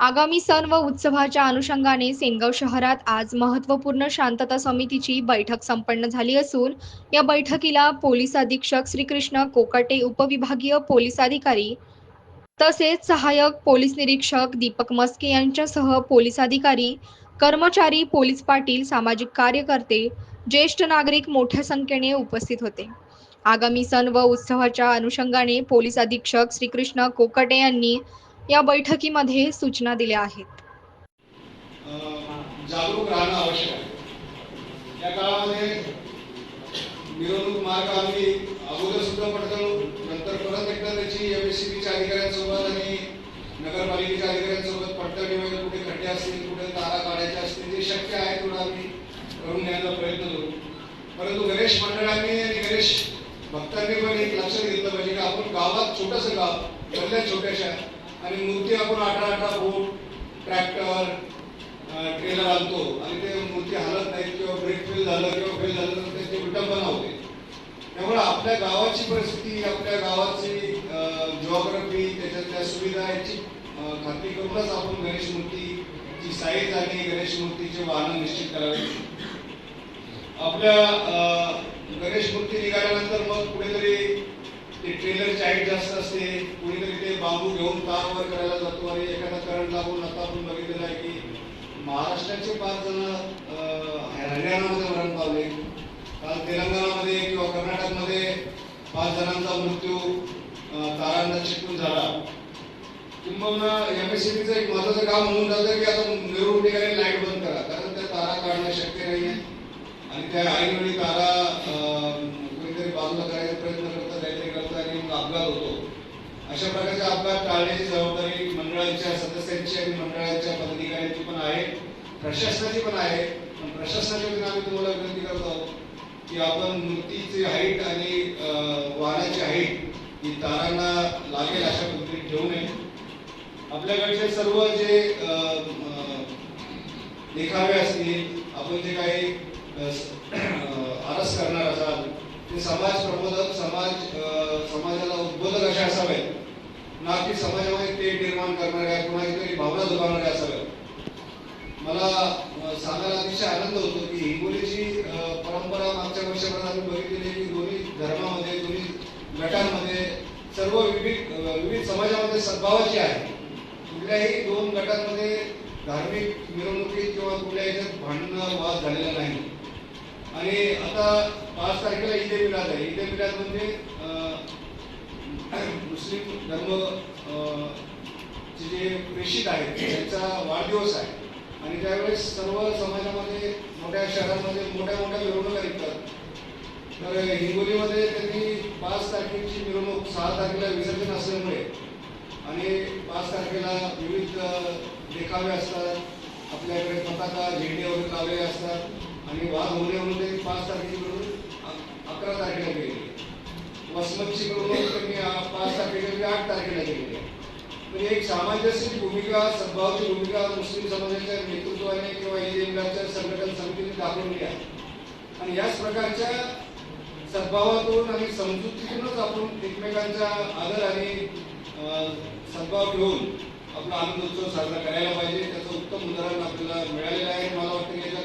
आगामी सण व उत्सवाच्या अनुषंगाने सेनगाव शहरात आज महत्त्वपूर्ण शांतता समितीची बैठक संपन्न झाली असून या बैठकीला पोलीस अधीक्षक श्रीकृष्ण कोकाटे उपविभागीय पोलीस अधिकारी तसेच सहाय्यक पोलीस निरीक्षक दीपक मस्के यांच्यासह पोलीस अधिकारी कर्मचारी पोलीस पाटील सामाजिक कार्यकर्ते ज्येष्ठ नागरिक मोठ्या संख्येने उपस्थित होते. आगामी सण व उत्सवाच्या अनुषंगाने पोलीस अधीक्षक श्रीकृष्ण कोकाटे यांनी या बैठकीमध्ये सूचना दिल्या आहेत. जागरूक राहणं आवश्यक आहे. या काळामध्ये मिरवणूक मार्ग आम्ही अगोदर सुद्धा पडताळू नंतर परत एकदा त्याची एम एस सी बीच्या अधिकाऱ्यांसोबत आणि नगरपालिकेच्या अधिकाऱ्यांसोबत पडताळणी वगैरे कुठे खड्डे असतील कुठे तारा काढायच्या असतील जे शक्य आहे तेवढं आम्ही करून घ्यायचा प्रयत्न करू. परंतु गणेश मंडळांनी आणि गणेश भक्तांनी पण एक लक्षात घेतलं पाहिजे की आपण गावात छोटंसं गाव छोट्याशा आणि मूर्ती आपण अठरा अठरा फूट ट्रॅक्टर ट्रेलर आणतो. आणि ते मूर्ती हलत नाही किंवा ब्रेक फेल झालं किंवा फेल झालं तर त्याची विटंबना होते त्यामुळे आपल्या गावाची परिस्थिती आपल्या गावाची जिओग्राफी त्याच्यातल्या सुविधा याची खात्री करूनच आपण गणेश मूर्तीची साईज आणि गणेश मूर्तीचे वाहन निश्चित करावे. आपल्या गणेश मूर्ती निघाल्यानंतर मग कुठेतरी ते ट्रेलरची हाईट जास्त असते. कुणीतरी ते बांबू घेऊन तारवर करायला जातो आणि एखादा करंट लागून आता आपण बघितलेलं आहे की महाराष्ट्राचे पाच जण हरियाणामध्ये मरण पावले. काल तेलंगणामध्ये किंवा कर्नाटकमध्ये पाच जणांचा मृत्यू तारांना चिकून झाला. किंबहुना बीचं एक महत्वाचं काम म्हणून जातं की आता नेहरू ठिकाणी लाइट बंद करा. कारण त्या तारा काढणं शक्य नाही आहे आणि त्या ऐनवेळी तारा अपघात होतो. अशा प्रकारचे अपघात टाळण्याची जबाबदारी मंडळांच्या सदस्यांची आणि मंडळांच्या पदाधिकाऱ्यांची पण आहे. प्रशासनाची पण आहे. पण प्रशासनाच्या वतीने आम्ही तुम्हाला विनंती करत आहोत की आपण मूर्तीची हाईट आणि वाहनाची हाईट ही तारांना लागेल अशा पद्धतीने ठेवू नये. आपल्याकडचे सर्व जे देखावे असतील आपण जे काही ते समाज प्रबोधक समाज समाजाला उद्बोधक असे असावेत. ना की समाजामध्ये ते निर्माण करणाऱ्या कुणाची तरी भावना दुखावणाऱ्या असाव्यात मला सांगायला अतिशय आनंद होतो की हिंगोलीची परंपरा मागच्या वर्षभरात आम्ही बघितलेली की दोन्ही धर्मामध्ये दोन्ही गटांमध्ये सर्व विविध विविध समाजामध्ये सद्भावाची आहे. कुठल्याही दोन गटांमध्ये धार्मिक मिरवणुकीत किंवा कुठल्या याच्यात भांडणं वाद झालेला नाही. आणि आता तारखेला ईद ए मिलाद आहे. ईद ए मिलाद म्हणजे मुस्लिम धर्म चे जे प्रेषित आहेत त्यांचा वाढदिवस आहे. आणि त्यावेळेस सर्व समाजामध्ये मोठ्या शहरांमध्ये मोठ्या मोठ्या मिरवणुका निघतात. तर हिंगोलीमध्ये त्यांनी पाच तारखेची मिरवणूक सहा तारखेला विसर्जन असल्यामुळे आणि पाच तारखेला विविध देखावे असतात. आपल्याकडे पताका झेंडे वगैरे लावलेले असतात. आणि वाघ होणे म्हणून ते पाच तारखेची मिरवणूक अकरा तारखेला केली वसमतची करून त्यांनी पाच तारखेला केली, आठ तारखेला केलेली आहे म्हणजे एक सामंजस्याची भूमिका सद्भावाची भूमिका मुस्लिम समाजाच्या नेतृत्वाने किंवा एजेंडाच्या संघटन समितीने दाखवली आहे आणि याच प्रकारच्या सद्भावातून आणि समजुतीतूनच आपण एकमेकांचा आदर आणि सद्भाव घेऊन आपला आनंदोत्सव साजरा करायला पाहिजे. त्याचं उत्तम उदाहरण आपल्याला मिळालेलं आहे. मला वाटतं की याच्या